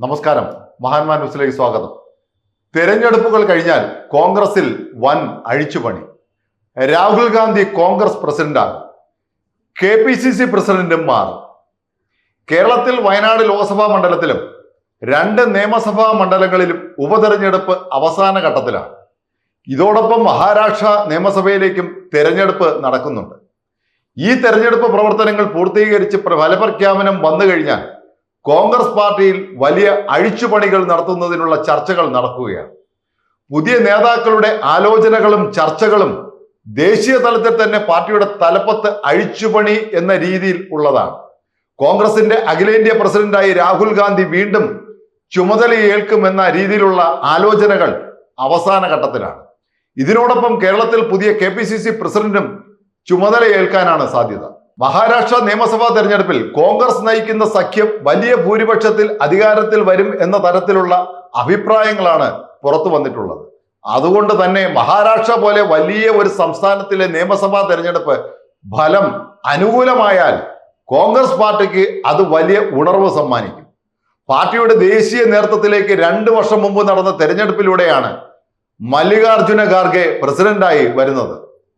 നമസ്കാരം. മഹാന്മാ ന്യൂസിലേക്ക് സ്വാഗതം. തെരഞ്ഞെടുപ്പുകൾ കഴിഞ്ഞാൽ കോൺഗ്രസിൽ വൻ അഴിച്ചുപണി. രാഹുൽ ഗാന്ധി കോൺഗ്രസ് പ്രസിഡന്റാണ് കെ പി സി സി പ്രസിഡന്റും മാറും. കേരളത്തിൽ വയനാട് ലോക്സഭാ മണ്ഡലത്തിലും രണ്ട് നിയമസഭാ മണ്ഡലങ്ങളിലും ഉപതെരഞ്ഞെടുപ്പ് അവസാന ഘട്ടത്തിലാണ്. ഇതോടൊപ്പം മഹാരാഷ്ട്ര നിയമസഭയിലേക്കും തെരഞ്ഞെടുപ്പ് നടക്കുന്നുണ്ട്. ഈ തെരഞ്ഞെടുപ്പ് പ്രവർത്തനങ്ങൾ പൂർത്തീകരിച്ച് പ്ര- ഫലപ്രഖ്യാപനം വന്നു കഴിഞ്ഞാൽ കോൺഗ്രസ് പാർട്ടിയിൽ വലിയ അഴിച്ചുപണികൾ നടത്തുന്നതിനുള്ള ചർച്ചകൾ നടക്കുകയാണ്. പുതിയ നേതാക്കളുടെ ആലോചനകളും ചർച്ചകളും ദേശീയ തലത്തിൽ തന്നെ പാർട്ടിയുടെ തലപ്പത്ത് അഴിച്ചുപണി എന്ന രീതിയിൽ ഉള്ളതാണ്. കോൺഗ്രസിന്റെ അഖിലേന്ത്യാ പ്രസിഡന്റായി രാഹുൽ ഗാന്ധി വീണ്ടും ചുമതല ഏൽക്കുമെന്ന രീതിയിലുള്ള ആലോചനകൾ അവസാന ഘട്ടത്തിലാണ്. ഇതിനോടൊപ്പം കേരളത്തിൽ പുതിയ കെ പ്രസിഡന്റും ചുമതലയേൽക്കാനാണ് സാധ്യത. മഹാരാഷ്ട്ര നിയമസഭാ തെരഞ്ഞെടുപ്പിൽ കോൺഗ്രസ് നയിക്കുന്ന സഖ്യം വലിയ ഭൂരിപക്ഷത്തിൽ അധികാരത്തിൽ വരും എന്ന തരത്തിലുള്ള അഭിപ്രായങ്ങളാണ് പുറത്തു വന്നിട്ടുള്ളത്. അതുകൊണ്ട് തന്നെ മഹാരാഷ്ട്ര പോലെ വലിയ ഒരു സംസ്ഥാനത്തിലെ നിയമസഭാ തെരഞ്ഞെടുപ്പ് ഫലം അനുകൂലമായാൽ കോൺഗ്രസ് പാർട്ടിക്ക് അത് വലിയ ഉണർവ് സമ്മാനിക്കും. പാർട്ടിയുടെ ദേശീയ നേതൃത്വത്തിലേക്ക് രണ്ട് വർഷം മുമ്പ് നടന്ന തെരഞ്ഞെടുപ്പിലൂടെയാണ് മല്ലികാർജുന ഖാർഗെ പ്രസിഡന്റായി വരുന്നത്.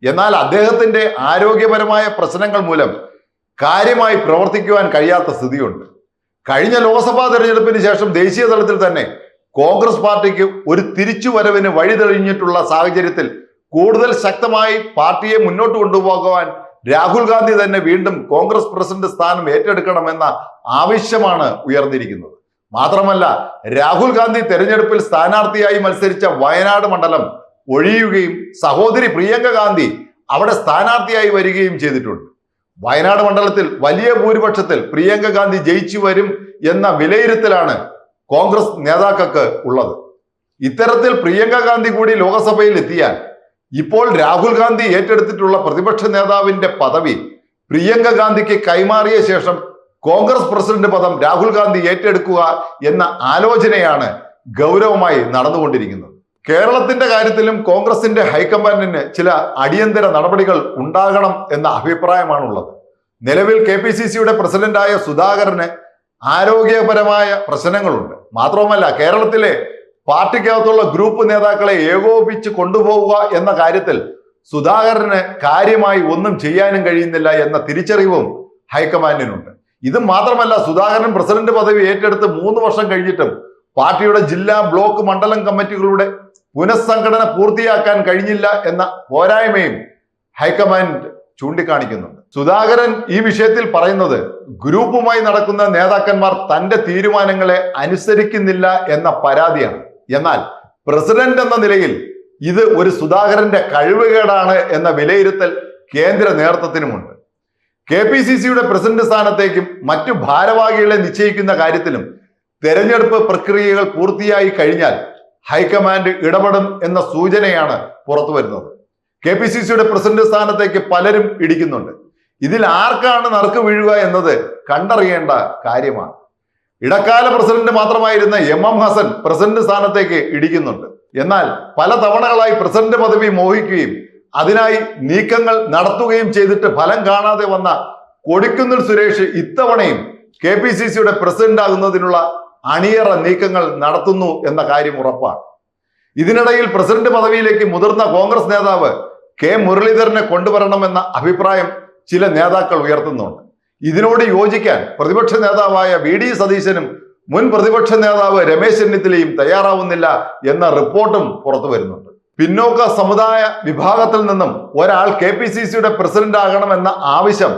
എന്നാൽ അദ്ദേഹത്തിന്റെ ആരോഗ്യപരമായ പ്രശ്നങ്ങൾ മൂലം കാര്യമായി പ്രവർത്തിക്കുവാൻ കഴിയാത്ത സ്ഥിതിയുണ്ട്. കഴിഞ്ഞ ലോക്സഭാ തെരഞ്ഞെടുപ്പിന് ശേഷം ദേശീയ തലത്തിൽ തന്നെ കോൺഗ്രസ് പാർട്ടിക്ക് ഒരു തിരിച്ചുവരവിന് വഴിതെളിഞ്ഞിട്ടുള്ള സാഹചര്യത്തിൽ കൂടുതൽ ശക്തമായി പാർട്ടിയെ മുന്നോട്ട് കൊണ്ടുപോകുവാൻ രാഹുൽ ഗാന്ധി തന്നെ വീണ്ടും കോൺഗ്രസ് പ്രസിഡന്റ് സ്ഥാനം ഏറ്റെടുക്കണമെന്ന ആവശ്യമാണ് ഉയർന്നിരിക്കുന്നത്. മാത്രമല്ല രാഹുൽ ഗാന്ധി തെരഞ്ഞെടുപ്പിൽ സ്ഥാനാർത്ഥിയായി മത്സരിച്ച വയനാട് മണ്ഡലം ഒഴിയുകയും സഹോദരി പ്രിയങ്ക ഗാന്ധി അവിടെ സ്ഥാനാർത്ഥിയായി വരികയും ചെയ്തിട്ടുണ്ട്. വയനാട് മണ്ഡലത്തിൽ വലിയ ഭൂരിപക്ഷത്തിൽ പ്രിയങ്ക ഗാന്ധി ജയിച്ചു വരും എന്ന വിലയിരുത്തലാണ് കോൺഗ്രസ് നേതാക്കൾക്ക് ഉള്ളത്. ഇത്തരത്തിൽ പ്രിയങ്ക ഗാന്ധി കൂടി ലോക്സഭയിൽ എത്തിയാൽ ഇപ്പോൾ രാഹുൽ ഗാന്ധി ഏറ്റെടുത്തിട്ടുള്ള പ്രതിപക്ഷ നേതാവിന്റെ പദവി പ്രിയങ്ക ഗാന്ധിക്ക് കൈമാറിയ ശേഷം കോൺഗ്രസ് പ്രസിഡന്റ് പദം രാഹുൽ ഗാന്ധി ഏറ്റെടുക്കുക എന്ന ആലോചനയാണ് ഗൗരവമായി നടന്നുകൊണ്ടിരിക്കുന്നത്. കേരളത്തിന്റെ കാര്യത്തിലും കോൺഗ്രസിന്റെ ഹൈക്കമാൻഡിന് ചില അടിയന്തര നടപടികൾ ഉണ്ടാകണം എന്ന അഭിപ്രായമാണുള്ളത്. നിലവിൽ കെ പി സി സിയുടെ പ്രസിഡന്റായ സുധാകരന് ആരോഗ്യപരമായ പ്രശ്നങ്ങളുണ്ട്. മാത്രവുമല്ല കേരളത്തിലെ പാർട്ടിക്കകത്തുള്ള ഗ്രൂപ്പ് നേതാക്കളെ ഏകോപിച്ച് കൊണ്ടുപോവുക എന്ന കാര്യത്തിൽ സുധാകരന് കാര്യമായി ഒന്നും ചെയ്യാനും കഴിയുന്നില്ല എന്ന തിരിച്ചറിവും ഹൈക്കമാൻഡിനുണ്ട്. ഇത് മാത്രമല്ല സുധാകരൻ പ്രസിഡന്റ് പദവി ഏറ്റെടുത്ത് മൂന്ന് വർഷം കഴിഞ്ഞിട്ടും പാർട്ടിയുടെ ജില്ലാ ബ്ലോക്ക് മണ്ഡലം കമ്മിറ്റികളുടെ പുനഃസംഘടന പൂർത്തിയാക്കാൻ കഴിഞ്ഞില്ല എന്ന പോരായ്മയും ഹൈക്കമാൻഡ് ചൂണ്ടിക്കാണിക്കുന്നുണ്ട്. സുധാകരൻ ഈ വിഷയത്തിൽ പറയുന്നത് ഗ്രൂപ്പുമായി നടക്കുന്ന നേതാക്കന്മാർ തന്റെ തീരുമാനങ്ങളെ അനുസരിക്കുന്നില്ല എന്ന പരാതിയാണ്. എന്നാൽ പ്രസിഡന്റ് എന്ന നിലയിൽ ഇത് ഒരു സുധാകരന്റെ കഴിവുകേടാണ് എന്ന വിലയിരുത്തൽ കേന്ദ്ര നേതൃത്വത്തിനുമുണ്ട്. കെ പി സി സിയുടെ പ്രസിഡന്റ് സ്ഥാനത്തേക്കും മറ്റു ഭാരവാഹികളെ നിശ്ചയിക്കുന്ന കാര്യത്തിലും തെരഞ്ഞെടുപ്പ് പ്രക്രിയകൾ പൂർത്തിയായി കഴിഞ്ഞാൽ ഹൈക്കമാൻഡ് ഇടപെടും എന്ന സൂചനയാണ് പുറത്തു വരുന്നത്. കെ പി സി സിയുടെ പ്രസിഡന്റ് സ്ഥാനത്തേക്ക് പലരും ഇടിക്കുന്നുണ്ട്. ഇതിൽ ആർക്കാണ് നറുക്ക് വീഴുക എന്നത് കണ്ടറിയേണ്ട കാര്യമാണ്. ഇടക്കാല പ്രസിഡന്റ് മാത്രമായിരുന്ന എം എം ഹസൻ പ്രസിഡന്റ് സ്ഥാനത്തേക്ക് ഇടിക്കുന്നുണ്ട്. എന്നാൽ പല തവണകളായി പ്രസിഡന്റ് പദവി മോഹിക്കുകയും അതിനായി നീക്കങ്ങൾ നടത്തുകയും ചെയ്തിട്ട് ഫലം കാണാതെ വന്ന കൊടിക്കുന്നിൽ സുരേഷ് ഇത്തവണയും കെ പി സി സിയുടെ പ്രസിഡന്റ് ആകുന്നതിനുള്ള അണിയറ നീക്കങ്ങൾ നടത്തുന്നു എന്ന കാര്യം ഉറപ്പാണ്. ഇതിനിടയിൽ പ്രസിഡന്റ് പദവിയിലേക്ക് മുതിർന്ന കോൺഗ്രസ് നേതാവ് കെ മുരളീധരനെ കൊണ്ടുവരണമെന്ന അഭിപ്രായം ചില നേതാക്കൾ ഉയർത്തുന്നുണ്ട്. ഇതിനോട് യോജിക്കാൻ പ്രതിപക്ഷ നേതാവായ വി ഡി സതീശനും മുൻ പ്രതിപക്ഷ നേതാവ് രമേശ് ചെന്നിത്തലയും തയ്യാറാവുന്നില്ല എന്ന റിപ്പോർട്ടും പുറത്തു വരുന്നുണ്ട്. പിന്നോക്ക സമുദായ വിഭാഗത്തിൽ നിന്നും ഒരാൾ കെ പി സി സിയുടെ പ്രസിഡന്റ് ആകണമെന്ന ആവശ്യം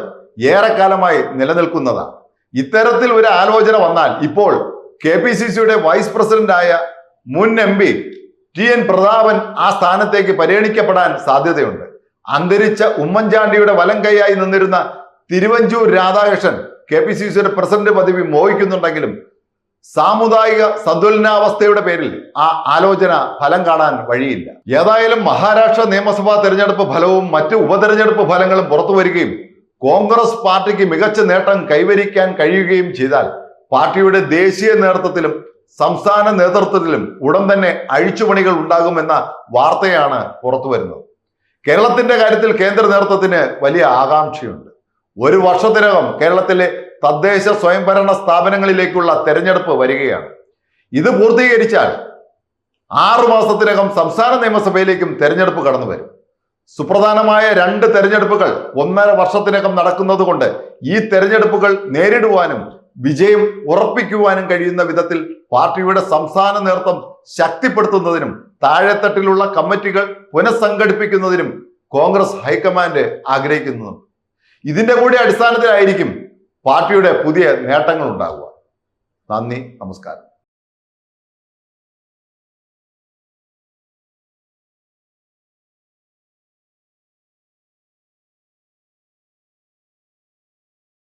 ഏറെക്കാലമായി നിലനിൽക്കുന്നതാണ്. ഇത്തരത്തിൽ ഒരു ആലോചന വന്നാൽ ഇപ്പോൾ കെ പി സി സിയുടെ വൈസ് പ്രസിഡന്റായ മുൻ M P T N Prathapan ആ സ്ഥാനത്തേക്ക് പരിഗണിക്കപ്പെടാൻ സാധ്യതയുണ്ട്. അന്തരിച്ച ഉമ്മൻചാണ്ടിയുടെ വലം കൈയായി നിന്നിരുന്ന Thiruvanchoor Radhakrishnan K P C സിയുടെ പ്രസിഡന്റ് പദവി മോഹിക്കുന്നുണ്ടെങ്കിലും സാമുദായിക സന്തുലനാവസ്ഥയുടെ പേരിൽ ആ ആലോചന ഫലം കാണാൻ വഴിയില്ല. ഏതായാലും മഹാരാഷ്ട്ര നിയമസഭാ തെരഞ്ഞെടുപ്പ് ഫലവും മറ്റ് ഉപതെരഞ്ഞെടുപ്പ് ഫലങ്ങളും പുറത്തു വരികയും കോൺഗ്രസ് പാർട്ടിക്ക് മികച്ച നേട്ടം കൈവരിക്കാൻ കഴിയുകയും ചെയ്താൽ പാർട്ടിയുടെ ദേശീയ നേതൃത്വത്തിലും സംസ്ഥാന നേതൃത്വത്തിലും ഉടൻ തന്നെ അഴിച്ചുപണികൾ ഉണ്ടാകുമെന്ന വാർത്തയാണ് പുറത്തു വരുന്നത്. കേരളത്തിന്റെ കാര്യത്തിൽ കേന്ദ്ര നേതൃത്വത്തിന് വലിയ ആകാംക്ഷയുണ്ട്. ഒരു വർഷത്തിനകം കേരളത്തിലെ തദ്ദേശ സ്വയംഭരണ സ്ഥാപനങ്ങളിലേക്കുള്ള തെരഞ്ഞെടുപ്പ് വരികയാണ്. ഇത് പൂർത്തീകരിച്ചാൽ ആറു മാസത്തിനകം സംസ്ഥാന നിയമസഭയിലേക്കും തെരഞ്ഞെടുപ്പ് കടന്നു വരും. സുപ്രധാനമായ രണ്ട് തെരഞ്ഞെടുപ്പുകൾ ഒന്നര വർഷത്തിനകം നടക്കുന്നത് കൊണ്ട് ഈ തെരഞ്ഞെടുപ്പുകൾ നേരിടുവാനും വിജയം ഉറപ്പിക്കുവാനും കഴിയുന്ന വിധത്തിൽ പാർട്ടിയുടെ സംസ്ഥാന നേതൃത്വം ശക്തിപ്പെടുത്തുന്നതിനും താഴെത്തട്ടിലുള്ള കമ്മിറ്റികൾ പുനഃസംഘടിപ്പിക്കുന്നതിനും കോൺഗ്രസ് ഹൈക്കമാൻഡ് ആഗ്രഹിക്കുന്നു. ഇതിന്റെ കൂടി അടിസ്ഥാനത്തിലായിരിക്കും പാർട്ടിയുടെ പുതിയ നേട്ടങ്ങൾ ഉണ്ടാകുക നന്ദി നമസ്കാരം.